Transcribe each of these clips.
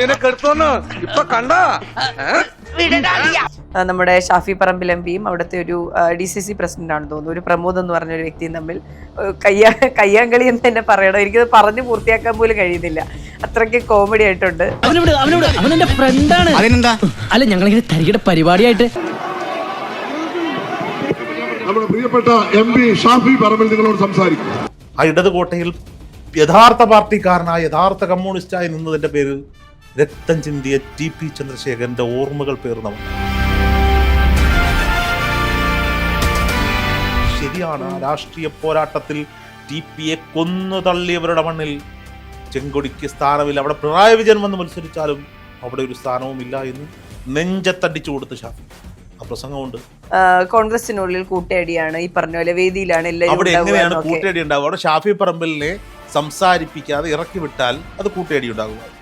അളിയനെ കെടുത്തോന്ന്? ഇപ്പൊ കണ്ട? നമ്മുടെ ഷാഫി പറമ്പിൽ എം പിയും അവിടുത്തെ ഒരു ഡി സി സി പ്രസിഡന്റ് ആണെന്ന് തോന്നുന്നു. ഒരു പ്രമോദ് എന്ന് പറഞ്ഞ ഒരു വ്യക്തിയും തമ്മിൽ കയ്യാ കയ്യാങ്കളി എന്ന് തന്നെ പറയണം. എനിക്കത് പറഞ്ഞ് പൂർത്തിയാക്കാൻ പോലും കഴിയുന്നില്ല. അത്രയ്ക്ക് കോമഡി ആയിട്ടുണ്ട്. അവനോട് അവനോട് അവൻ ഫ്രണ്ടാണ് അതിനെന്താ? അല്ല ഞങ്ങളിങ്ങനെ തരികിട പരിപാടിയായിട്ട്. നമ്മുടെ പ്രിയപ്പെട്ട എം പി ഷാഫി പറമ്പിൽ നിങ്ങളോട് സംസാരിക്കും. ആ ഇടതുകോട്ടയിൽ യഥാർത്ഥ പാർട്ടിക്കാരനായ യഥാർത്ഥ കമ്മ്യൂണിസ്റ്റായി നിന്നതിന്റെ പേരിൽ രക്തം ചിന്തിയ ടി പി ചന്ദ്രശേഖരന്റെ ഓർമ്മകൾ പേർന്നവർ. ശരിയാണ് രാഷ്ട്രീയ പോരാട്ടത്തിൽ ടി പിയെ കൊന്നു തള്ളിയവരുടെ മണ്ണിൽ. ചെങ്കൊടിക്ക് സ്ഥാനമില്ല. അവിടെ പിണറായി വിജയൻ വന്ന് മത്സരിച്ചാലും അവിടെ ഒരു സ്ഥാനവുമില്ല എന്ന് നെഞ്ചത്തടിച്ചു കൊടുത്ത് ഷാഫി ആ പ്രസംഗമുണ്ട്. കോൺഗ്രസിനുള്ളിൽ കൂട്ടയടിയാണ് ഈ പറഞ്ഞ പോലെ വേദിയിലാണ് അവിടെ എങ്ങനെയാണ് കൂട്ടേടി കൂട്ടയടി ഉണ്ടാവുക? അവിടെ ഷാഫി പറമ്പലിനെ സംസാരിപ്പിക്കാതെ ഇറക്കി വിട്ടാൽ അത് കൂട്ടയടി ഉണ്ടാകും ഇപ്പൊ അതെ.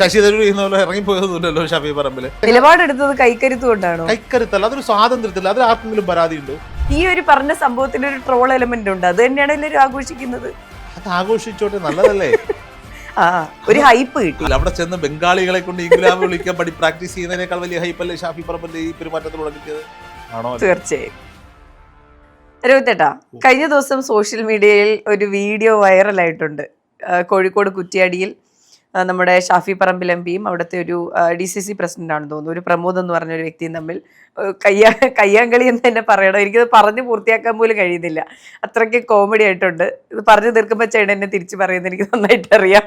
ശശി തരൂർ ചെയ്യുന്ന പോലെ ഇറങ്ങിപ്പോയതൊന്നുമില്ലല്ലോ ഷാഫി പറമ്പിൽ. നിലപാടെടുത്തത് കൈക്കരുത്ത് കൊണ്ടാണോ? കൈക്കരുത്തല്ല അതൊരു സ്വാതന്ത്ര്യത്തില്ല അതിൽ ആർക്കെങ്കിലും പരാതി ഉണ്ടോ ഈ ഒരു പറഞ്ഞ സംഭവത്തിന് ഒരു ട്രോൾ എലമെന്റ് ഉണ്ട്. അത് തന്നെയാണ് എല്ലാവരും ആഘോഷിക്കുന്നത്. അത് ആഘോഷിച്ചോട്ടെ നല്ലതല്ലേ? ഒരു ഹൈപ്പ് കിട്ടി. അവിടെ ചെന്ന് ബംഗാളികളെ കൊണ്ട് ഇംഗ്ലാമ് വിളിക്കാൻ പഠി പ്രാക്ടീസ് ചെയ്യുന്നതിനേക്കാൾ വലിയ ഹൈപ്പല്ലേ ഷാഫി പറമ്പിന്റെ ഈ പെരുമാറ്റത്തിലൂടെ കിട്ടിയത് ആണോ? തീർച്ചയായും. രവിത്തേട്ടാ കഴിഞ്ഞ ദിവസം സോഷ്യൽ മീഡിയയിൽ ഒരു വീഡിയോ വൈറലായിട്ടുണ്ട് കോഴിക്കോട് കുറ്റിയാടിയിൽ. നമ്മുടെ ഷാഫി പറമ്പിൽ എം പിയും അവിടുത്തെ ഒരു ഡി സി സി പ്രസിഡന്റ് ആണെന്ന് തോന്നുന്നു. ഒരു പ്രമോദ് എന്ന് പറഞ്ഞ ഒരു വ്യക്തിയും തമ്മിൽ കയ്യാ കയ്യാങ്കളി എന്ന് തന്നെ പറയണം. എനിക്കത് പറഞ്ഞ് പൂർത്തിയാക്കാൻ പോലും കഴിയുന്നില്ല. അത്രയ്ക്ക് കോമഡി ആയിട്ടുണ്ട്. ഇത് പറഞ്ഞു തീർക്കുമ്പോൾ ചേട്ടൻ എന്നെ തിരിച്ചു പറയുന്നത് എനിക്ക് നന്നായിട്ട് അറിയാം.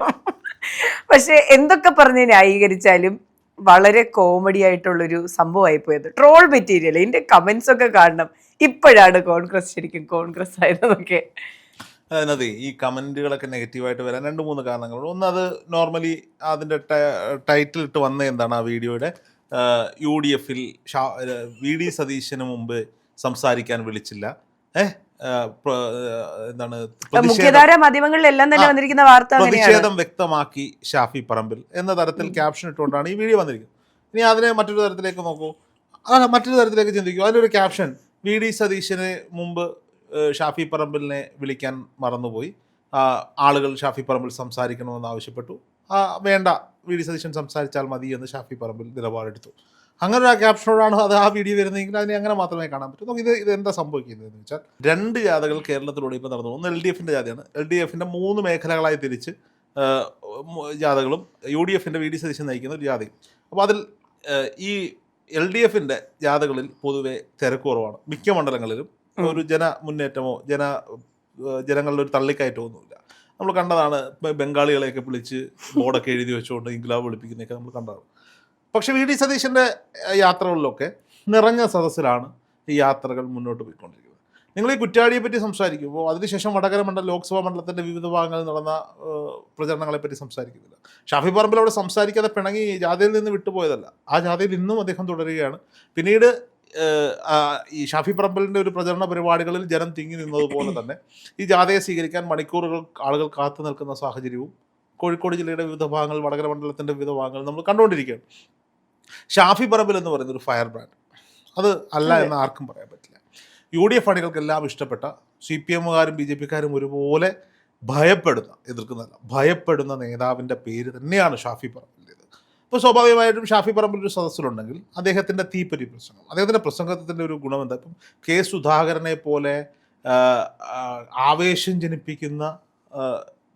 പക്ഷേ എന്തൊക്കെ പറഞ്ഞ് ന്യായീകരിച്ചാലും വളരെ കോമഡി ആയിട്ടുള്ളൊരു സംഭവമായി പോയത്. ട്രോൾ മെറ്റീരിയൽ ഇതിന്റെ കമന്റ്സ് ഒക്കെ കാണണം. ഇപ്പോഴാണ് കോൺഗ്രസ് ശരിക്കും കോൺഗ്രസ് ആയതെന്നൊക്കെ അതിനകത്ത് ഈ കമന്റുകളൊക്കെ നെഗറ്റീവായിട്ട് വരാൻ രണ്ട് മൂന്ന് കാരണങ്ങളുണ്ട്. ഒന്ന് അത് നോർമലി അതിന്റെ ടൈറ്റിൽ ഇട്ട് വന്ന എന്താണ് ആ വീഡിയോയുടെ? യു ഡി എഫിൽ ഷാ വി ഡി സതീശന് മുമ്പ് സംസാരിക്കാൻ വിളിച്ചില്ല. ഏഹ് എന്താണ് മുഖ്യധാര മാധ്യമങ്ങളിലെല്ലാം തന്നെ വന്നിരിക്കുന്ന വാർത്ത പ്രതിഷേധം വ്യക്തമാക്കി ഷാഫി പറമ്പിൽ എന്ന തരത്തിൽ ക്യാപ്ഷൻ ഇട്ടുകൊണ്ടാണ് ഈ വീഡിയോ വന്നിരിക്കുന്നത്. ഇനി അതിനെ മറ്റൊരു തരത്തിലേക്ക് നോക്കൂ. മറ്റൊരു തരത്തിലേക്ക് ചിന്തിക്കൂ. അതിലൊരു ക്യാപ്ഷൻ വി ഡി സതീശന് മുമ്പ് ഷാഫി പറമ്പിലിനെ വിളിക്കാൻ മറന്നുപോയി. ആളുകൾ ഷാഫി പറമ്പിൽ സംസാരിക്കണമെന്ന് ആവശ്യപ്പെട്ടു. വേണ്ട വി ഡി സതീശൻ സംസാരിച്ചാൽ മതി എന്ന് ഷാഫി പറമ്പിൽ നിലപാടെടുത്തു. അങ്ങനെ ഒരു ക്യാപ്ഷനോടാണ് അത് ആ വീഡിയോ വരുന്നതെങ്കിൽ അതിനെ അങ്ങനെ മാത്രമേ കാണാൻ പറ്റൂ. നമുക്ക് ഇത് ഇത് എന്താ സംഭവിക്കുന്നതെന്ന് വെച്ചാൽ രണ്ട് ജാഥകൾ കേരളത്തിലൂടെ ഇപ്പോൾ നടന്നു. ഒന്ന് എൽ ഡി എഫിന്റെ ജാഥയാണ്. എൽ ഡി എഫിന്റെ മൂന്ന് മേഖലകളായി തിരിച്ച് ജാഥകളും യു ഡി എഫിന്റെ വി ഡി സതീശൻ നയിക്കുന്ന ഒരു ജാഥയും. അപ്പോൾ അതിൽ ഈ എൽ ഡി എഫിന്റെ ജാഥകളിൽ പൊതുവെ തിരക്ക് കുറവാണ്. മിക്ക മണ്ഡലങ്ങളിലും ഒരു ജന മുന്നേറ്റമോ ജന ജനങ്ങളുടെ ഒരു തള്ളിക്കയറ്റമോ ഒന്നുമില്ല. നമ്മൾ കണ്ടതാണ് ബംഗാളികളെയൊക്കെ വിളിച്ച് ബോർഡൊക്കെ എഴുതി വെച്ചുകൊണ്ട് ഇംഗ്ലാവ് വിളിപ്പിക്കുന്നതൊക്കെ നമ്മൾ കണ്ടതാണ്. പക്ഷേ വി ഡി സതീശന്റെ യാത്രകളിലൊക്കെ നിറഞ്ഞ സദസ്സിലാണ് ഈ യാത്രകൾ മുന്നോട്ട് പോയിക്കൊണ്ടിരിക്കുന്നത്. നിങ്ങൾ ഈ കുറ്റാടിയെ പറ്റി സംസാരിക്കുമ്പോൾ അതിനുശേഷം വടകര മണ്ഡലം ലോക്സഭാ മണ്ഡലത്തിന്റെ വിവിധ ഭാഗങ്ങളിൽ നടന്ന പ്രചരണങ്ങളെ പറ്റി സംസാരിക്കുന്നില്ല. ഷാഫി പറമ്പിൽ അവിടെ സംസാരിക്കാതെ പിണങ്ങി ജാഥയിൽ നിന്ന് വിട്ടുപോയതല്ല. ആ ജാഥയിൽ ഇന്നും അദ്ദേഹം തുടരുകയാണ്. പിന്നീട് ഈ ഷാഫി പറമ്പലിന്റെ ഒരു പ്രചരണ പരിപാടികളിൽ ജനം തിങ്ങി നിന്നതുപോലെ തന്നെ ഈ ജാഥയെ സ്വീകരിക്കാൻ മണിക്കൂറുകൾ ആളുകൾ കാത്തു നിൽക്കുന്ന സാഹചര്യവും കോഴിക്കോട് ജില്ലയുടെ വിവിധ ഭാഗങ്ങൾ വടകര മണ്ഡലത്തിന്റെ വിവിധ ഭാഗങ്ങൾ നമ്മൾ കണ്ടുകൊണ്ടിരിക്കുകയാണ്. ഷാഫി പറമ്പിൽ എന്ന് പറയുന്ന ഒരു ഫയർ ബ്രാൻഡ്. അത് അല്ല എന്ന് ആർക്കും പറയാൻ പറ്റില്ല. യു ഡി എഫ് അണികൾക്കെല്ലാം ഇഷ്ടപ്പെട്ട സി പി എമ്മുകാരും ബി ജെ പിക്കാരും ഒരുപോലെ ഭയപ്പെടുന്ന എതിർക്കുന്നതല്ല ഭയപ്പെടുന്ന നേതാവിന്റെ പേര് തന്നെയാണ് ഷാഫി പറമ്പിന്റേത് അപ്പോൾ സ്വാഭാവികമായിട്ടും ഷാഫി പറമ്പിൽ ഒരു സദസ്സിലുണ്ടെങ്കിൽ അദ്ദേഹത്തിന്റെ തീപ്പരി പ്രസംഗം അദ്ദേഹത്തിന്റെ പ്രസംഗത്തിന്റെ ഒരു ഗുണം എന്താ ഇപ്പം കെ സുധാകരനെ പോലെ ആവേശം ജനിപ്പിക്കുന്ന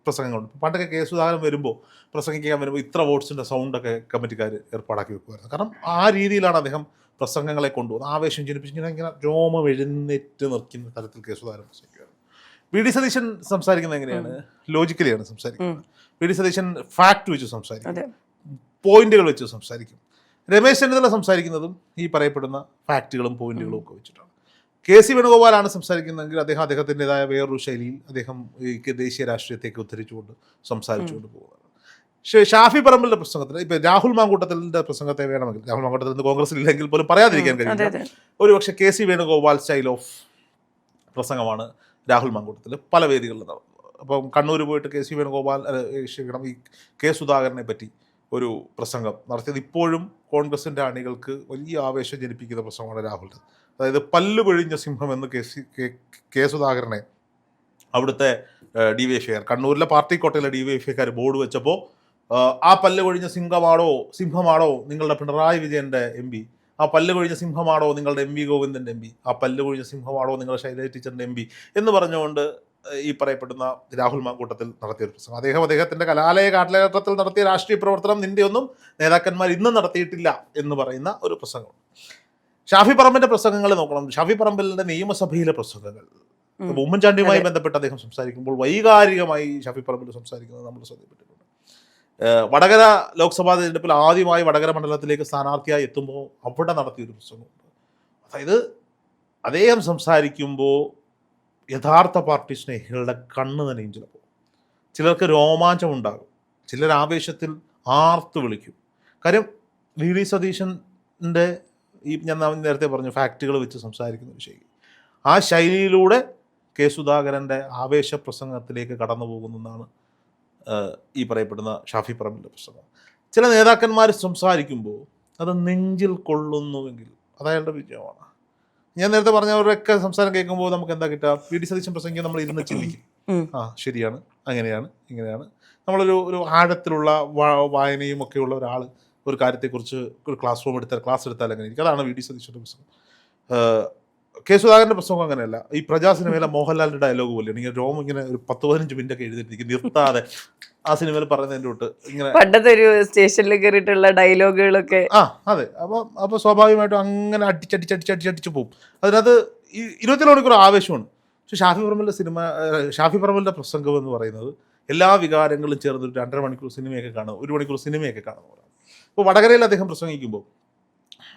പ്രസംഗങ്ങളുണ്ട്. പണ്ടൊക്കെ കെ സുധാകരൻ വരുമ്പോൾ പ്രസംഗിക്കാൻ വരുമ്പോൾ ഇത്ര വോട്ട്സിന്റെ സൗണ്ടൊക്കെ കമ്മിറ്റിക്കാർ ഏർപ്പാടാക്കി വെക്കുമായിരുന്നു. കാരണം ആ രീതിയിലാണ് അദ്ദേഹം പ്രസംഗങ്ങളെ കൊണ്ടുപോകുന്നത്. ആവേശം ജനിപ്പിച്ചിങ്ങനെ ഇങ്ങനെ രോമം എഴുന്നേറ്റ് നിൽക്കുന്ന തരത്തിൽ കെ സുധാകരൻ പ്രസംഗിക്കുകയാണ്. വി ഡി സതീശൻ സംസാരിക്കുന്നത് എങ്ങനെയാണ്? ലോജിക്കലിയാണ് സംസാരിക്കുന്നത്. വി ഡി സതീശൻ ഫാക്ട് വെച്ച് സംസാരിക്കുന്നത് പോയിന്റുകൾ വെച്ച് സംസാരിക്കും. രമേശ് ചെന്നിത്തല സംസാരിക്കുന്നതും ഈ പറയപ്പെടുന്ന ഫാക്റ്റുകളും പോയിന്റുകളും ഒക്കെ വെച്ചിട്ടാണ്. കെ സി വേണുഗോപാലാണ് സംസാരിക്കുന്നതെങ്കിൽ അദ്ദേഹം അദ്ദേഹത്തിന്റെതായ വേറൊരു ശൈലിയിൽ അദ്ദേഹം ഈ ദേശീയ രാഷ്ട്രീയത്തേക്ക് ഉദ്ധരിച്ചുകൊണ്ട് സംസാരിച്ചുകൊണ്ട് പോകുന്നതാണ്. പക്ഷേ ഷാഫി പറമ്പിലിന്റെ പ്രസംഗത്തിൽ ഇപ്പൊ രാഹുൽ മാങ്കൂട്ടത്തിന്റെ പ്രസംഗത്തെ വേണമെങ്കിൽ രാഹുൽ മാങ്കൂട്ടത്തിൽ നിന്ന് കോൺഗ്രസിൽ ഇല്ലെങ്കിൽ പോലും പറയാതിരിക്കാൻ കഴിയില്ല. ഒരു പക്ഷേ K C Venugopal style of പ്രസംഗമാണ് രാഹുൽ മാങ്കൂട്ടത്തിൽ പല വേദികളിൽ നടന്നത്. അപ്പം കണ്ണൂർ പോയിട്ട് കെ സി വേണുഗോപാൽ ക്ഷമിക്കണം ഈ കെ സുധാകരനെ പറ്റി ഒരു പ്രസംഗം നടത്തിയത് ഇപ്പോഴും കോൺഗ്രസിന്റെ അണികൾക്ക് വലിയ ആവേശം ജനിപ്പിക്കുന്ന പ്രസംഗമാണ് രാഹുലിന്റെ അതായത് പല്ല് പൊഴിഞ്ഞ സിംഹം എന്ന് കെ സി കെ- സുധാകരനെ അവിടുത്തെ ഡി വൈ എഫ് കണ്ണൂരിലെ പാർട്ടി കോട്ടയിലെ ഡി വൈ എഫ് ബോർഡ് വെച്ചപ്പോൾ ആ പല്ല് കൊഴിഞ്ഞ സിംഹമാണോ സിംഹമാണോ നിങ്ങളുടെ പിണറായി വിജയന്റെ എം പി? ആ പല്ല് കൊഴിഞ്ഞ സിംഹമാണോ നിങ്ങളുടെ എം വി ഗോവിന്ദന്റെ എം പി? ആ പല്ല് കൊഴിഞ്ഞ സിംഹമാണോ നിങ്ങളുടെ ശൈലജ ടീച്ചറിന്റെ എം പി? എന്ന് പറഞ്ഞുകൊണ്ട് ഈ പറയപ്പെടുന്ന രാഹുൽ മാക്കൂട്ടത്തിൽ നടത്തിയ ഒരു പ്രസംഗം. അദ്ദേഹം അദ്ദേഹത്തിന്റെ കലാലയ കാലഘട്ടത്തിൽ നടത്തിയ രാഷ്ട്രീയ പ്രവർത്തനം നിന്റെ ഒന്നും നേതാക്കന്മാർ ഇന്നും നടത്തിയിട്ടില്ല എന്ന് പറയുന്ന ഒരു പ്രസംഗം. ഷാഫി പറമ്പിന്റെ പ്രസംഗങ്ങൾ നോക്കണം. ഷാഫി പറമ്പിലിന്റെ നിയമസഭയിലെ പ്രസംഗങ്ങൾ. ഉമ്മൻചാണ്ടിയുമായി ബന്ധപ്പെട്ട് അദ്ദേഹം സംസാരിക്കുമ്പോൾ വൈകാരികമായി ഷാഫി പറമ്പിൽ സംസാരിക്കുന്നത് നമ്മൾ ശ്രദ്ധപ്പെട്ടിട്ടുണ്ട് വടകര ലോക്സഭാ തെരഞ്ഞെടുപ്പിൽ ആദ്യമായി വടകര മണ്ഡലത്തിലേക്ക് സ്ഥാനാർത്ഥിയായി എത്തുമ്പോൾ അവിടെ നടത്തിയൊരു പ്രസംഗമുണ്ട്. അതായത് അദ്ദേഹം സംസാരിക്കുമ്പോൾ യഥാർത്ഥ പാർട്ടി സ്നേഹികളുടെ കണ്ണ് നനയും ചിലപ്പോൾ ചിലർക്ക് രോമാഞ്ചം ഉണ്ടാകും. ചിലർ ആവേശത്തിൽ ആർത്ത് വിളിക്കും. കാര്യം വി ഡി സതീശന്റെ ഈ ഞാൻ നേരത്തെ പറഞ്ഞു ഫാക്റ്റുകൾ വെച്ച് സംസാരിക്കുന്ന ഒരു ശൈലി. ആ ശൈലിയിലൂടെ കെ സുധാകരന്റെ ആവേശ പ്രസംഗത്തിലേക്ക് കടന്നു പോകുന്നതാണ് ഈ പറയപ്പെടുന്ന ഷാഫി പറമ്പിന്റെ പ്രസംഗം. ചില നേതാക്കന്മാർ സംസാരിക്കുമ്പോൾ അത് നെഞ്ചിൽ കൊള്ളുന്നുവെങ്കിൽ അത് വിജയമാണ്. ഞാൻ നേരത്തെ പറഞ്ഞവരുടെയൊക്കെ സംസാരം കേൾക്കുമ്പോൾ നമുക്ക് എന്താ കിട്ടുക? പി ഡി സതീശൻ പ്രസംഗിക്കാൻ നമ്മൾ ഇരുന്ന് ചിന്തിക്കും. ആ ശരിയാണ്. അങ്ങനെയാണ് ഇങ്ങനെയാണ്. നമ്മളൊരു ഒരു ആഴത്തിലുള്ള വായനയും ഒക്കെയുള്ള ഒരാൾ ഒരു കാര്യത്തെക്കുറിച്ച് ഒരു ക്ലാസ് റൂം എടുത്താൽ ക്ലാസ് എടുത്താൽ അങ്ങനെ ഇരിക്കും. അതാണ് വി ഡി സതീശന്റെ പ്രസംഗം. ഏഹ്, കെ സുധാകരന്റെ പ്രസംഗം അങ്ങനെയല്ല. ഈ പ്രജാ സിനിമയിലെ മോഹൻലാലിന്റെ ഡയലോഗ് പോലെ ഇങ്ങനെ രോമം ഇങ്ങനെ ഒരു പത്ത് പതിനഞ്ച് മിനിറ്റ് ഒക്കെ എഴുതിയിട്ടിരിക്കും. നിർത്താതെ ആ സിനിമയിൽ പറയുന്നതിന്റെ തൊട്ട് ഇങ്ങനെ പണ്ടത്തെ ഒരു സ്റ്റേഷനിൽ കയറിയിട്ടുള്ള ഡയലോഗുകളൊക്കെ ആ അതെ. അപ്പൊ അപ്പൊ സ്വാഭാവികമായിട്ടും അങ്ങനെ അടിച്ചടിച്ചടിച്ചടിച്ചടിച്ച് പോകും അതിനകത്ത് ഈ ഇരുപത്തിനാല് മണിക്കൂർ ആവേശമാണ്. പക്ഷെ ഷാഫി പറമ്പലിന്റെ സിനിമ ഷാഫി പറമ്പലിന്റെ പ്രസംഗം എന്ന് പറയുന്നത് എല്ലാ വികാരങ്ങളും ചേർന്ന് ഒരു രണ്ടര മണിക്കൂർ സിനിമയൊക്കെ കാണും ഒരു മണിക്കൂർ സിനിമയൊക്കെ കാണുന്നു ഇപ്പോൾ വടകരയിൽ അദ്ദേഹം പ്രസംഗിക്കുമ്പോൾ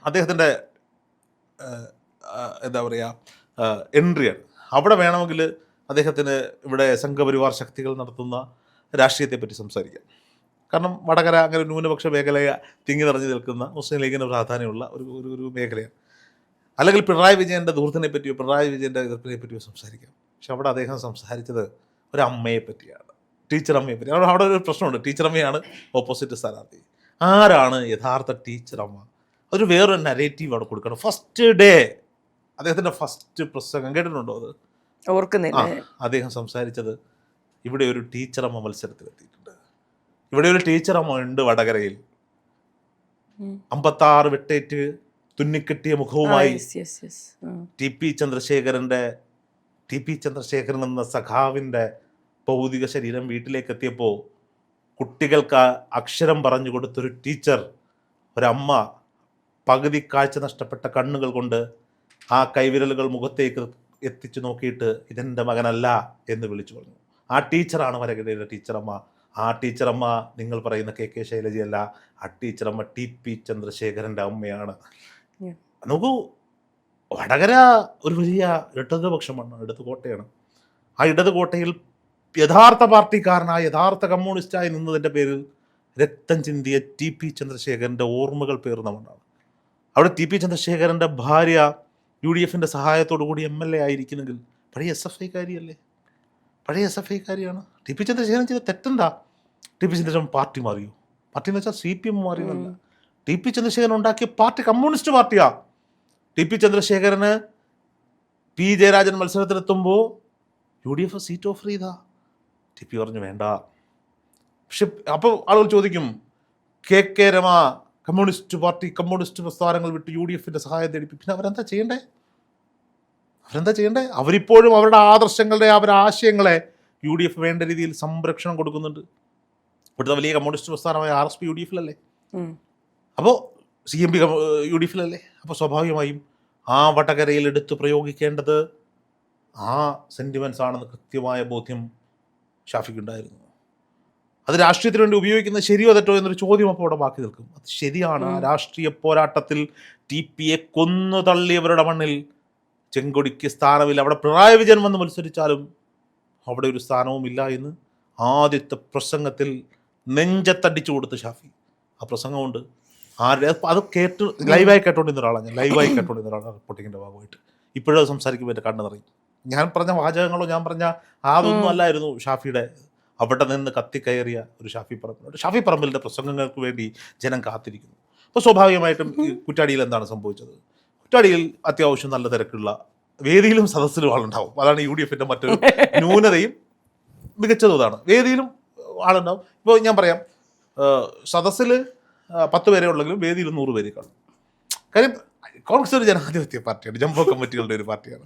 അദ്ദേഹത്തിന്റെ എന്താ പറയുക എൻട്രിയാണ് അവിടെ വേണമെങ്കിൽ അദ്ദേഹത്തിന് ഇവിടെ സംഘപരിവാർ ശക്തികൾ നടത്തുന്ന രാഷ്ട്രീയത്തെപ്പറ്റി സംസാരിക്കാം. കാരണം വടകര അങ്ങനെ ന്യൂനപക്ഷ മേഖലയെ തിങ്ങി നിറഞ്ഞു നിൽക്കുന്ന മുസ്ലിം ലീഗിന് പ്രാധാന്യമുള്ള ഒരു ഒരു ഒരു മേഖലയാണ്. അല്ലെങ്കിൽ പിണറായി വിജയന്റെ ദൂർത്തിനെ പറ്റിയോ പിണറായി വിജയന്റെ എതിർപ്പിനെ പറ്റിയോ സംസാരിക്കാം. പക്ഷെ അവിടെ അദ്ദേഹം സംസാരിച്ചത് ഒരു അമ്മയെ പറ്റിയാണ്. ടീച്ചർ അമ്മയെ പറ്റി. അവിടെ അവിടെ ഒരു പ്രശ്നമുണ്ട്. ടീച്ചർ അമ്മയാണ് ഓപ്പോസിറ്റ് സ്ഥാനാർത്ഥി. ആരാണ് യഥാർത്ഥ ടീച്ചർ അമ്മ അതൊരു വേറൊരു നരേറ്റീവ് അവിടെ കൊടുക്കണം. ഫസ്റ്റ് ഡേ അദ്ദേഹത്തിന്റെ ഫസ്റ്റ് പ്രസംഗം കേട്ടിട്ടുണ്ടോ അത്? ഓർക്കുന്നില്ല. അദ്ദേഹം സംസാരിച്ചത് ഇവിടെ ഒരു ടീച്ചറമ്മ മത്സരത്തിലെത്തിയിട്ടുണ്ട്. ഇവിടെ ഒരു ടീച്ചറമ്മ ഉണ്ട് വടകരയിൽ. അമ്പത്താറ് വെട്ടേറ്റ് തുന്നിക്കെട്ടിയ മുഖവുമായി ടി പി ചന്ദ്രശേഖരന്റെ ടി പി ചന്ദ്രശേഖരൻ എന്ന സഖാവിന്റെ ഭൗതിക ശരീരം വീട്ടിലേക്ക് എത്തിയപ്പോൾ കുട്ടികൾക്ക് അക്ഷരം പറഞ്ഞു കൊടുത്തൊരു ടീച്ചർ ഒരമ്മ പകുതി കാഴ്ച നഷ്ടപ്പെട്ട കണ്ണുകൾ കൊണ്ട് ആ കൈവിരലുകൾ മുഖത്തേക്ക് എത്തിച്ചു നോക്കിയിട്ട് ഇതെന്റെ മകനല്ല എന്ന് വിളിച്ചു പറഞ്ഞു. ആ ടീച്ചറാണ് വരകരയുടെ ടീച്ചറമ്മ. ആ ടീച്ചറമ്മ നിങ്ങൾ പറയുന്ന കെ കെ ശൈലജയല്ല. ആ ടീച്ചറമ്മ ടി പി ചന്ദ്രശേഖരന്റെ അമ്മയാണ്. നോക്കൂ വടകര ഒരു വലിയ ഇടതുപക്ഷമാണ് ഇടത് കോട്ടയാണ് ആ ഇടതു കോട്ടയിൽ യഥാർത്ഥ പാർട്ടിക്കാരനായ യഥാർത്ഥ കമ്മ്യൂണിസ്റ്റായി നിന്നതിന്റെ പേരിൽ രക്തം ചിന്തിയ ടി പി ചന്ദ്രശേഖരന്റെ ഓർമ്മകൾ പേർന്ന അവിടെ ടി പി ചന്ദ്രശേഖരന്റെ ഭാര്യ യു ഡി എഫിന്റെ സഹായത്തോടു കൂടി എം എൽ എ ആയിരിക്കുന്നെങ്കിൽ പഴയ എസ് എഫ് ഐക്കാരിയല്ലേ പഴയ എസ് എഫ് ഐക്കാരിയാണ് ടി പി ചന്ദ്രശേഖരൻ ചെയ്ത തെറ്റെന്താ? ടി പി ചന്ദ്രശേഖരൻ പാർട്ടി മാറിയോ? പാർട്ടി എന്ന് വെച്ചാൽ സി പി എം മാറിയതല്ല. ടി പി ചന്ദ്രശേഖരൻ ഉണ്ടാക്കിയ പാർട്ടി കമ്മ്യൂണിസ്റ്റ് പാർട്ടിയാ. ടി പി ചന്ദ്രശേഖരന് P Jayarajan മത്സരത്തിലെത്തുമ്പോൾ U D F seat offer ചെയ്താ. ടി പി പറഞ്ഞു വേണ്ട. പക്ഷെ അപ്പോൾ ആളുകൾ ചോദിക്കും K K Rema communist party communist പ്രസ്ഥാനങ്ങൾ വിട്ട് യു ഡി എഫിന്റെ സഹായം തേടി പിന്നെ അവരെന്താ ചെയ്യണ്ടേ? അവരെന്താ ചെയ്യേണ്ടത് അവരിപ്പോഴും അവരുടെ ആദർശങ്ങളുടെ അവരുടെ ആശയങ്ങളെ യു ഡി എഫ് വേണ്ട രീതിയിൽ സംരക്ഷണം കൊടുക്കുന്നുണ്ട്. ഇവിടുത്തെ വലിയ communist പ്രസ്ഥാനമായ R S P U D എഫിലല്ലേ അപ്പോൾ C M P U D എഫിലല്ലേ അപ്പോൾ സ്വാഭാവികമായും ആ വടകരയിൽ എടുത്ത് പ്രയോഗിക്കേണ്ടത് ആ സെന്റിമെൻസ് ആണെന്ന് കൃത്യമായ ബോധ്യം ഷാഫിക്കുണ്ടായിരുന്നു. അത് രാഷ്ട്രീയത്തിന് വേണ്ടി ഉപയോഗിക്കുന്നത് ശരിയോ തെറ്റോ എന്നൊരു ചോദ്യം അപ്പോൾ അവിടെ ബാക്കി നിൽക്കും. അത് ശരിയാണ്. രാഷ്ട്രീയ പോരാട്ടത്തിൽ ടി പിയെ കൊന്നു തള്ളിയവരുടെ മണ്ണിൽ ചെങ്കൊടിക്ക് സ്ഥാനമില്ല. അവിടെ പിണറായി വിജയൻ വന്ന് മത്സരിച്ചാലും അവിടെ ഒരു സ്ഥാനവുമില്ല എന്ന് ആദ്യത്തെ പ്രസംഗത്തിൽ നെഞ്ചത്തടിച്ചു കൊടുത്ത് ഷാഫി. ആ പ്രസംഗമുണ്ട്. ആരുടെ? അത് കേട്ട് ലൈവായി കേട്ടോണ്ടിരുന്ന ഒരാളാണ് ഞാൻ. ലൈവായി കേട്ടോണ്ടിരുന്ന ഒരാളാണ് റിപ്പോർട്ടിങ്ങിന്റെ ഭാഗമായിട്ട്. ഇപ്പോഴും സംസാരിക്കുമ്പോൾ എന്റെ കണ്ണ് നിറയും. ഞാൻ പറഞ്ഞ വാചകങ്ങളോ ഞാൻ പറഞ്ഞ അതൊന്നും അല്ലായിരുന്നു ഷാഫിയുടെ അവിടെ നിന്ന് കത്തിക്കയറിയ ഒരു ഷാഫി പറമ്പിലുണ്ട്. ഷാഫി പറമ്പിലിന്റെ പ്രസംഗങ്ങൾക്ക് വേണ്ടി ജനം കാത്തിരിക്കുന്നു. അപ്പോൾ സ്വാഭാവികമായിട്ടും കുറ്റാടിയിൽ എന്താണ് സംഭവിച്ചത്? കുറ്റാടിയിൽ അത്യാവശ്യം നല്ല തിരക്കുള്ള വേദിയിലും സദസ്സിലും ആളുണ്ടാവും. അതാണ് യു ഡി എഫിന്റെ മറ്റൊരു ന്യൂനതയും മികച്ചതും അതാണ് വേദിയിലും ആളുണ്ടാവും. ഇപ്പോൾ ഞാൻ പറയാം സദസ്സിൽ പത്ത് പേരെ ഉള്ളെങ്കിലും വേദിയിൽ നൂറ് പേരെ കാണും. കാര്യം കോൺഗ്രസ് ഒരു ജനാധിപത്യ പാർട്ടിയാണ് ജംബോ കമ്മിറ്റികളുടെ ഒരു പാർട്ടിയാണ്.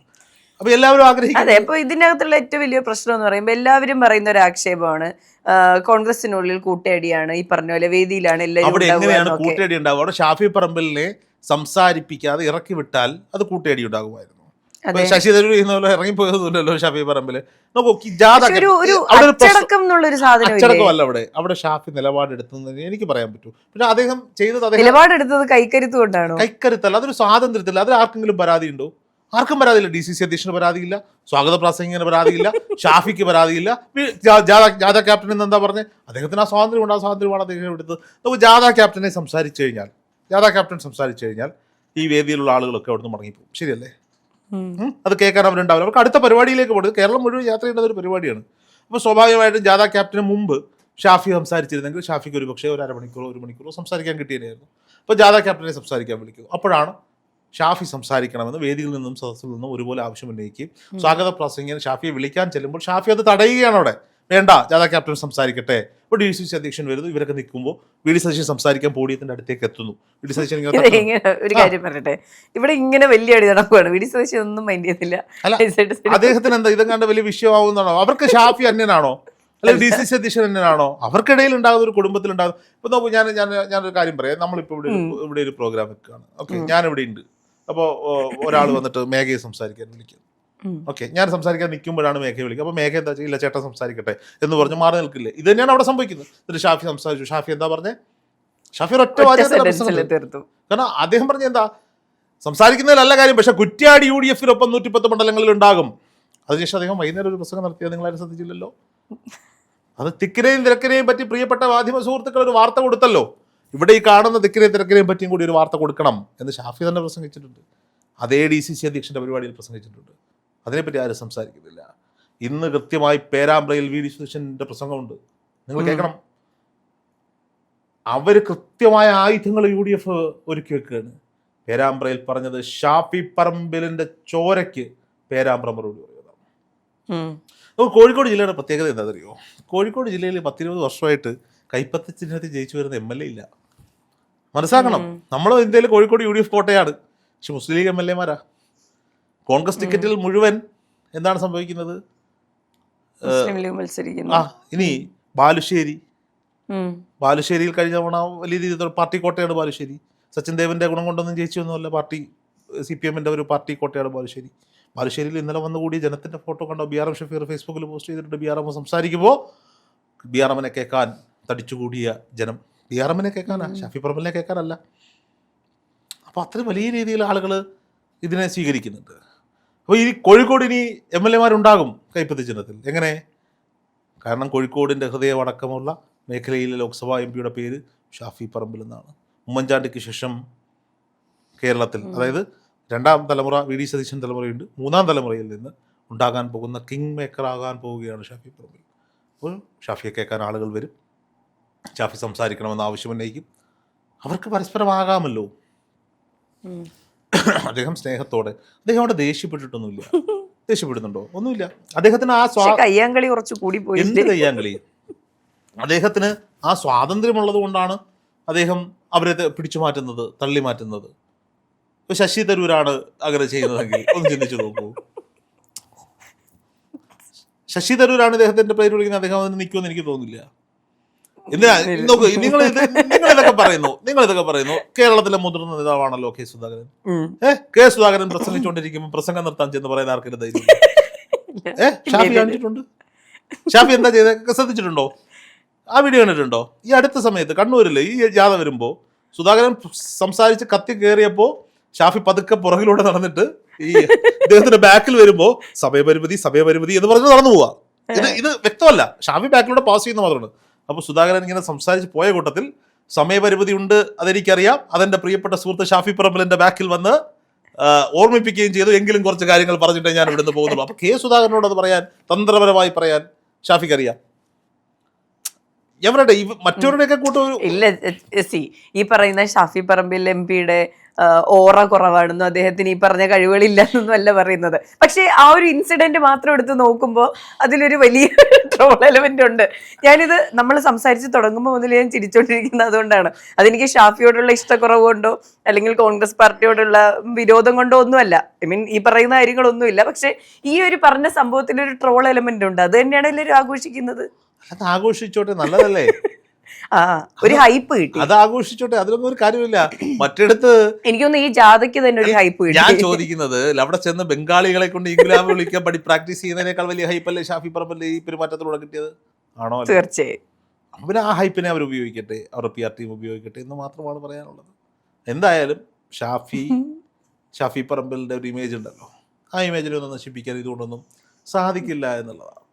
അപ്പോൾ എല്ലാവരും ആഗ്രഹിക്കും അതെ അപ്പൊ ഇതിനകത്തുള്ള ഏറ്റവും വലിയ പ്രശ്നം എന്ന് പറയുമ്പോൾ എല്ലാവരും പറയുന്ന ഒരു ആക്ഷേപമാണ് കോൺഗ്രസിനുള്ളിൽ കൂട്ടയടിയാണ് ഈ പറഞ്ഞ പോലെ വേദിയിലാണ് എല്ലാവരും അവിടെ എങ്ങനെയാണ്. കൂട്ടയടി ഉണ്ടാവുക? അവിടെ ഷാഫി പറമ്പലിനെ സംസാരിപ്പിക്കാതെ ഇറക്കി വിട്ടാൽ അത് കൂട്ടിയടി ഉണ്ടാകുമായിരുന്നു. ശശി തരൂർ ചെയ്യുന്ന പോലെ ഇറങ്ങിപ്പോയതൊന്നുമല്ലോ ഷാഫി എന്നുള്ളൊരു അച്ചടക്കമല്ല അവിടെ. അവിടെ ഷാഫി നിലപാടെടുത്തെന്ന് എനിക്ക് പറയാൻ പറ്റൂ. പിന്നെ അദ്ദേഹം ചെയ്തത് നിലപാടെടുത്തത് കൈക്കരുത്ത് കൊണ്ടാണ്? കൈക്കരുത്തല്ല അതൊരു സ്വാതന്ത്ര്യത്തില്ല അതിൽ ആർക്കെങ്കിലും പരാതിയുണ്ടോ? ആർക്കും പരാതിയില്ല. ഡി സി സി അധ്യക്ഷന് പരാതിയില്ല. സ്വാഗത പ്രാസംഗികന് പരാതിയില്ല. ഷാഫിക്ക് പരാതിയില്ല. ജാഥ ക്യാപ്റ്റൻ എന്ന് എന്താ പറഞ്ഞത് അദ്ദേഹത്തിന് ആ സ്വാതന്ത്ര്യമുണ്ട്. ആ സ്വാതന്ത്ര്യമാണ് അദ്ദേഹം എടുത്തത്. നമുക്ക് ജാഥ ക്യാപ്റ്റനെ സംസാരിച്ചു കഴിഞ്ഞാൽ ജാഥ ക്യാപ്റ്റൻ സംസാരിച്ചു കഴിഞ്ഞാൽ ഈ വേദിയിലുള്ള ആളുകളൊക്കെ അവിടുന്ന് മടങ്ങിപ്പോകും. ശരിയല്ലേ. അത് കേൾക്കാൻ അവരുണ്ടാവില്ല. അവർക്ക് അടുത്ത പരിപാടിയിലേക്ക് പോകുന്നത് കേരളം മുഴുവൻ യാത്ര ചെയ്യേണ്ട ഒരു പരിപാടിയാണ്. അപ്പോൾ സ്വാഭാവികമായിട്ടും ജാഥ ക്യാപ്റ്റന് മുമ്പ് ഷാഫി സംസാരിച്ചിരുന്നെങ്കിൽ ഷാഫിക്ക് ഒരു പക്ഷേ ഒരു അരമണിക്കൂറോ ഒരു മണിക്കൂറോ സംസാരിക്കാൻ കിട്ടിയതായിരുന്നു അപ്പോൾ ജാഥ ക്യാപ്റ്റനെ സംസാരിക്കാൻ വിളിക്കും അപ്പോഴാണ് ഷാഫി സംസാരിക്കണമെന്ന് വേദിയിൽ നിന്നും സദസ്സിൽ നിന്നും ഒരുപോലെ ആവശ്യം ഉന്നയിക്കുകയും സ്വാഗത പ്രാസംഗികൻ ഷാഫിയെ വിളിക്കാൻ ചെല്ലുമ്പോൾ ഷാഫി അത് തടയുകയാണ് അവിടെ. വേണ്ട ജാഥ ക്യാപ്റ്റൻ സംസാരിക്കട്ടെ. ഇപ്പോൾ ഡി സി സി അധ്യക്ഷൻ വരുന്നു ഇവരൊക്കെ നിൽക്കുമ്പോൾ വി ഡി സതീശൻ സംസാരിക്കാൻ പോഡിയത്തിന്റെ അടുത്തേക്ക് എത്തുന്നു. വി ഡി സതീശൻ ഒരു കാര്യം പറയട്ടെ. ഇവിടെ ഇങ്ങനെ വലിയ അടി നടക്കുകയാണ് വിഡി സതീശൻ ഒന്നും മൈൻഡ് ചെയ്യുന്നില്ല. അല്ല, അദ്ദേഹത്തിന് എന്താ ഇതും കണ്ട വലിയ വിഷയമാവുന്നതാണോ? അവർക്ക് ഷാഫി അന്യനാണോ? അല്ലെങ്കിൽ ഡി സി സി അധ്യക്ഷൻ അന്യനാണോ? അവർക്കിടയിൽ ഉണ്ടാകുന്ന ഒരു കുടുംബത്തിൽ ഉണ്ടാകുന്ന ഇപ്പൊ നോക്കൂ ഞാൻ ഞാൻ ഞാനൊരു കാര്യം പറയാം. നമ്മളിപ്പോ ഇവിടെ ഇവിടെ ഒരു പ്രോഗ്രാം വെക്കുകയാണ്. ഓക്കെ ഞാനിവിടെ ഉണ്ട് അപ്പോൾ ഒരാൾ വന്നിട്ട് മേഘയെ സംസാരിക്കാൻ വിളിക്കുന്നു. ഓക്കെ ഞാൻ സംസാരിക്കാൻ നിൽക്കുമ്പോഴാണ് മേഘയെ വിളിക്കുക. അപ്പോൾ മേഘ എന്താ ഇല്ല ചേട്ടൻ സംസാരിക്കട്ടെ എന്ന് പറഞ്ഞ് മാറി നിൽക്കില്ലേ? ഇത് തന്നെയാണ് അവിടെ സംഭവിക്കുന്നത്. എന്നിട്ട് ഷാഫി സംസാരിച്ചു. ഷാഫി എന്താ പറഞ്ഞേ? ഷാഫി ഒറ്റ. തീർത്തു. കാരണം അദ്ദേഹം പറഞ്ഞ എന്താ? സംസാരിക്കുന്നതിലല്ല കാര്യം പക്ഷെ കുറ്റ്യാടി യു ഡി എഫിനൊപ്പം നൂറ്റിപ്പത്ത് മണ്ഡലങ്ങളിൽ ഉണ്ടാകും. അതിനുശേഷം അദ്ദേഹം വൈകുന്നേരം ഒരു പ്രസംഗം നടത്തിയത് നിങ്ങളാരും ശ്രദ്ധിച്ചില്ലല്ലോ? അത് തിക്കിനെയും തിരക്കിനെയും പറ്റി പ്രിയപ്പെട്ട മാധ്യമ സുഹൃത്തുക്കൾ ഒരു വാർത്ത കൊടുത്തല്ലോ. ഇവിടെ ഈ കാണുന്ന തിക്കിനെയും തിരക്കിനെയും പറ്റിയും കൂടി ഒരു വാർത്ത കൊടുക്കണം എന്ന് ഷാഫി തന്നെ പ്രസംഗിച്ചിട്ടുണ്ട്. അതേ ഡി സി സി അധ്യക്ഷന്റെ പരിപാടിയിൽ പ്രസംഗിച്ചിട്ടുണ്ട്. അതിനെപ്പറ്റി ആരും സംസാരിക്കുന്നില്ല. ഇന്ന് കൃത്യമായി പേരാമ്പ്രയിൽ വി ഡി പ്രസംഗമുണ്ട്. നിങ്ങൾ കേൾക്കണം. അവർ കൃത്യമായ ആയുധങ്ങൾ യു ഡി എഫ് ഒരുക്കി വെക്കുകയാണ്. പേരാമ്പ്രയിൽ പറഞ്ഞത് ഷാഫി പറമ്പിലിന്റെ ചോരയ്ക്ക് പേരാമ്പ്ര മറുപടി പറയുന്നതാണ് നമുക്ക് കോഴിക്കോട് ജില്ലയുടെ പ്രത്യേകത എന്താണെന്നറിയോ? കോഴിക്കോട് ജില്ലയിൽ പത്തിരുപത് വർഷമായിട്ട് കൈപ്പത്തി ചിഹ്നത്തിൽ ജയിച്ചു വരുന്ന എം എൽ എ ഇല്ല. മനസ്സാക്കണം നമ്മൾ ഇന്ത്യയിൽ കോഴിക്കോട് യു ഡി എഫ് കോട്ടയാണ്. പക്ഷെ മുസ്ലിം ലീഗ് എം എൽ എമാരാ കോൺഗ്രസ് ടിക്കറ്റിൽ മുഴുവൻ എന്താണ് സംഭവിക്കുന്നത്? ആ ഇനി ബാലുശ്ശേരി. ബാലുശ്ശേരിയിൽ കഴിഞ്ഞ തവണ വലിയ രീതിയിൽ പാർട്ടി കോട്ടയാണ് ബാലുശ്ശേരി. സച്ചിൻ ദേവിന്റെ ഗുണം കൊണ്ടൊന്നും ജയിച്ചൊന്നുമല്ല പാർട്ടി സി പി എമ്മിന്റെ ഒരു പാർട്ടി കോട്ടയാണ് ബാലുശ്ശേരി. ബാലുശ്ശേരിയിൽ ഇന്നലെ വന്നുകൂടി ജനത്തിന്റെ ഫോട്ടോ കണ്ടോ? ബി ആർ എം ഷഫീർ ഫേസ്ബുക്കിൽ പോസ്റ്റ് ചെയ്തിട്ട് ബി ആർ എം സംസാരിക്കുമ്പോൾ ബി ആർ എമ്മിനെ കേൾക്കാൻ തടിച്ചുകൂടിയ ജനം. ബി ആർ എമ്മിനെ കേൾക്കാനാ? ഷാഫി പറമ്പലിനെ കേൾക്കാനല്ല. അപ്പോൾ അത്രയും വലിയ രീതിയിൽ ആളുകൾ ഇതിനെ സ്വീകരിക്കുന്നുണ്ട്. അപ്പോൾ ഈ കോഴിക്കോട് ഇനി എം എൽ എമാരുണ്ടാകും കൈപ്പത്തി ചിഹ്നത്തിൽ. എങ്ങനെ? കാരണം കോഴിക്കോടിന്റെ ഹൃദയമടക്കമുള്ള മേഖലയിലെ ലോക്സഭാ എം പിയുടെ പേര് ഷാഫി പറമ്പിൽ എന്നാണ്. ഉമ്മൻചാണ്ടിക്ക് ശേഷം കേരളത്തിൽ അതായത് രണ്ടാം തലമുറ വി ഡി സതീശൻ തലമുറയുണ്ട്. മൂന്നാം തലമുറയിൽ നിന്ന് ഉണ്ടാകാൻ പോകുന്ന കിങ് മേക്കർ ആകാൻ പോവുകയാണ് ഷാഫി പറമ്പിൽ. അപ്പോൾ ഷാഫിയെ കേൾക്കാൻ ആളുകൾ വരും. ഷാഫി സംസാരിക്കണമെന്ന് ആവശ്യം ഉന്നയിക്കും. അവർക്ക് പരസ്പരമാകാമല്ലോ. അദ്ദേഹം സ്നേഹത്തോടെ അദ്ദേഹം അവിടെ ദേഷ്യപ്പെട്ടിട്ടൊന്നുമില്ല. ദേഷ്യപ്പെടുന്നുണ്ടോ? ഒന്നുമില്ല. അദ്ദേഹത്തിന് ആ കയ്യാങ്കളി കുറച്ച് കൂടി എന്ത് പോയില്ലേ കയ്യാങ്കളി? അദ്ദേഹത്തിന് ആ സ്വാതന്ത്ര്യമുള്ളത് കൊണ്ടാണ് അദ്ദേഹം അവരെ പിടിച്ചു മാറ്റുന്നത് തള്ളി മാറ്റുന്നത്. ഇപ്പൊ ശശി തരൂരാണ് അങ്ങനെ ചെയ്യുന്നതെങ്കിൽ ഒന്ന് ചിന്തിച്ചു നോക്കൂ. ശശി തരൂരാണ് ഇദ്ദേഹത്തിന്റെ പേര് വിളിക്കുന്നത്. അദ്ദേഹം അതിന് നിൽക്കുമെന്ന് എനിക്ക് തോന്നുന്നില്ല. എന്തിനാ? നോക്കൂ നിങ്ങൾ ഇത് നിങ്ങൾ ഇതൊക്കെ പറയുന്നു നിങ്ങൾ ഇതൊക്കെ പറയുന്നു. കേരളത്തിലെ മുതിർന്ന നേതാവാണല്ലോ കെ സുധാകരൻ. ഏ? കെ സുധാകരൻ പ്രസംഗിച്ചുകൊണ്ടിരിക്കുമ്പോൾ പ്രസംഗം നിർത്താൻ ചെന്ന് പറയുന്ന ആർക്കൊരു ധൈര്യം ഏ? ഷാഫി കാണിച്ചിട്ടുണ്ട്? ഷാഫി എന്താ ചെയ്തത് ശ്രദ്ധിച്ചിട്ടുണ്ടോ? ആ വീഡിയോ കണ്ടിട്ടുണ്ടോ? ഈ അടുത്ത സമയത്ത് കണ്ണൂരിൽ ഈ ജാഥ വരുമ്പോൾ സുധാകരൻ സംസാരിച്ച് കത്തി കയറിയപ്പോൾ ഷാഫി പതുക്കെ പുറകിലൂടെ നടന്നിട്ട് ഈ ഇദ്ദേഹത്തിന്റെ ബാക്കിൽ വരുമ്പോൾ സമയപരിമിതി സമയപരിമിതി എന്ന് പറഞ്ഞ് നടന്നു പോവാ. ഇത് ഇത് വ്യക്തമല്ല. ഷാഫി ബാക്കിലൂടെ പാസ് ചെയ്യുന്ന മാത്രമാണ്. അപ്പോൾ സുധാകരൻ ഇങ്ങനെ സംസാരിച്ച് പോയ കൂട്ടത്തിൽ സമയപരിമിതി ഉണ്ട് അതെനിക്കറിയാം. അതെന്റെ പ്രിയപ്പെട്ട സുഹൃത്ത് ഷാഫി പറമ്പലിന്റെ ബാക്കിൽ വന്ന് ഓർമ്മിപ്പിക്കുകയും ചെയ്തു. എങ്കിലും കുറച്ച് കാര്യങ്ങൾ പറഞ്ഞിട്ടേ ഞാൻ ഇവിടുന്ന് പോകുന്നുള്ളൂ. അപ്പോൾ കെ സുധാകരനോട് അത് പറയാൻ തന്ത്രപരമായി പറയാൻ ഷാഫിക്ക് അറിയാം. എവരുടെ? ഇവ മറ്റവരുടെയൊക്കെ കൂട്ടം ഇല്ല സി ഈ പറയുന്ന ഷാഫി പറമ്പിൽ എം പിയുടെ ഓറ കുറവാണെന്നും അദ്ദേഹത്തിന് ഈ പറഞ്ഞ കഴിവുകളില്ലെന്നൊന്നും അല്ല പറയുന്നത്. പക്ഷേ ആ ഒരു ഇൻസിഡന്റ് മാത്രം എടുത്ത് നോക്കുമ്പോൾ അതിലൊരു വലിയ ട്രോൾ എലമെന്റ് ഉണ്ട്. ഞാനിത് നമ്മൾ സംസാരിച്ച് തുടങ്ങുമ്പോൾ മുതൽ ഞാൻ ചിരിച്ചോണ്ടിരിക്കുന്നത് അതുകൊണ്ടാണ്. അതെനിക്ക് ഷാഫിയോടുള്ള ഇഷ്ടക്കുറവ് കൊണ്ടോ അല്ലെങ്കിൽ കോൺഗ്രസ് പാർട്ടിയോടുള്ള വിരോധം കൊണ്ടോ ഒന്നുമല്ല. ഐ മീൻ ഈ പറയുന്ന കാര്യങ്ങളൊന്നുമില്ല. പക്ഷെ ഈ ഒരു പറഞ്ഞ സംഭവത്തിൽ ഒരു ട്രോൾ എലമെന്റ് ഉണ്ട്. അത് തന്നെയാണ് എല്ലാവരും ആഘോഷിക്കുന്നത്. അത് ആഘോഷിച്ചോട്ടെ നല്ലതല്ലേ ഒരു ഹൈപ്പ് കിട്ടി. അത് ആഘോഷിച്ചോട്ടെ അതിലൊന്നും ഒരു കാര്യമില്ല മറ്റിടത്ത് എനിക്കൊന്ന് ഈ ജാഥയ്ക്ക് തന്നെ ഒരു ഹൈപ്പ് ഞാൻ കിട്ടി ചോദിക്കുന്നത് അവിടെ ചെന്ന് ബംഗാളികളെ കൊണ്ട് ഇംഗ്ലാമ് വിളിക്കാൻ പഠി പ്രാക്ടീസ് ചെയ്യുന്നതിനേക്കാൾ വലിയ ഹൈപ്പല്ലേ ഷാഫി പറമ്പല്ലേ ഈ പെരുമാറ്റത്തിലൂടെ കിട്ടിയത്? ആണോ? തീർച്ചയായും. അവർ ആ ഹൈപ്പിനെ അവർ ഉപയോഗിക്കട്ടെ അവരുടെ പി ആർ ടീം ഉപയോഗിക്കട്ടെ എന്ന് മാത്രമാണ് പറയാനുള്ളത്. എന്തായാലും ഷാഫി ഷാഫി പറമ്പലിന്റെ ഒരു ഇമേജ് ഉണ്ടല്ലോ. ആ ഇമേജിനെ ഒന്നും നശിപ്പിക്കാൻ ഇതുകൊണ്ടൊന്നും സാധിക്കില്ല എന്നുള്ളതാണ്.